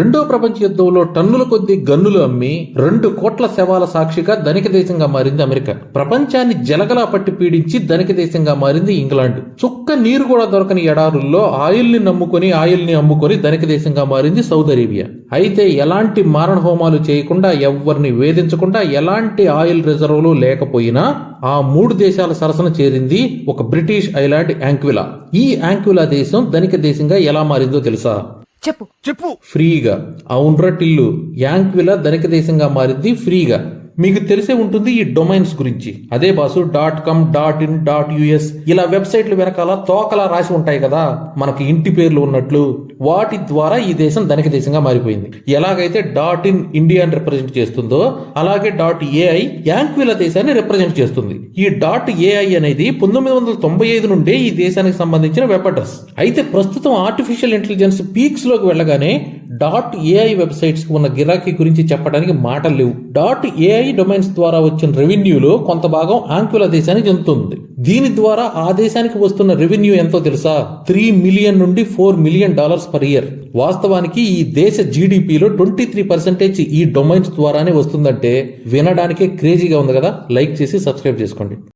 రెండో ప్రపంచ యుద్ధంలో టన్నుల కొద్ది గన్నులు అమ్మి రెండు కోట్ల శవాల సాక్షిగా ధనిక దేశంగా మారింది అమెరికా. ప్రపంచాన్ని జలగలా పట్టి పీడించి ధనిక దేశంగా మారింది ఇంగ్లాండ్. చుక్క నీరు కూడా దొరకని ఎడారుల్లో ఆయిల్ని నమ్ముకొని ఆయిల్ని అమ్ముకొని ధనిక దేశంగా మారింది సౌదీ అరేబియా. అయితే ఎలాంటి మారణ హోమాలు చేయకుండా ఎవరిని వేధించకుండా ఎలాంటి ఆయిల్ రిజర్వ్లు లేకపోయినా ఆ మూడు దేశాల సరసన చేరింది ఒక బ్రిటిష్ ఐలాండ్ యాంక్విలా. ఈ యాంక్విలా దేశం ధనిక దేశంగా ఎలా మారిందో తెలుసా? చెప్పు. చెప్పు. ఫ్రీగా. అవునరా టిల్లు? యాంక్విలా ధనిక దేశంగా మారింది ఫ్రీగా. మీకు తెలిసే ఉంటుంది ఈ డొమైన్స్ గురించి. అదే boss dot com dot in dot US. ఇలా వెబ్సైట్లు వెనకాల తోకలా రాసి ఉంటాయి కదా. మనకి ఇంటి పేర్లు ఉన్నట్లు. వాటి ద్వారా ఈ దేశం ధనిక దేశంగా మారిపోయింది. ఎలాగైతే డాట్ ఇన్ ఇండియాని రిప్రజెంట్ చేస్తుందో అలాగే డాట్ ఏఐ యాంక్విలా దేశాన్ని రిప్రజెంట్ చేస్తుంది. ఈ డాట్ ఏఐ అనేది పంతొమ్మిది వందల తొంభై ఐదు నుండే ఈ దేశానికి సంబంధించిన వెబ్ అడ్రస్. అయితే ప్రస్తుతం ఆర్టిఫిషియల్ ఇంటెలిజెన్స్ పీక్స్లోకి వెళ్ళగానే డాట్ ఏఐ వెబ్సైట్స్కి ఉన్న గిరాకీ గురించి చెప్పడానికి మాటలు లేవు. డాట్ ఏఐ డొమైన్స్ ద్వారా వచ్చిన రెవెన్యూలో కొంత భాగం ఆంకుల దేశానికి చెందుతుంది. దీని ద్వారా ఆ దేశానికి వస్తున్న రెవెన్యూ ఎంతో తెలుసా? త్రీ మిలియన్ నుండి four million dollars per year. వాస్తవానికి ఈ దేశ జీడిపిలో ట్వంటీ త్రీ పర్సెంటేజ్ ఈ డొమైన్స్ ద్వారానే వస్తుందంటే వినడానికే క్రేజీగా ఉంది కదా? లైక్ చేసి సబ్స్క్రైబ్ చేసుకోండి.